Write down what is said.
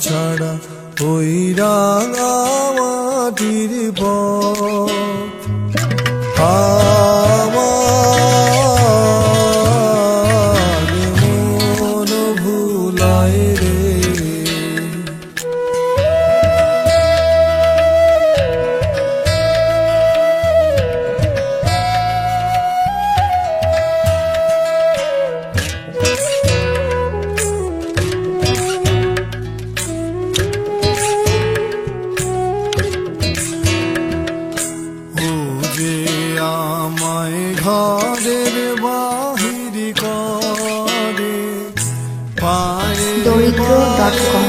ছাড়া ওই রাঙা মাটির পথ। যে আমায় ঘরের বাহির করে পায়ে দরিদ্র.com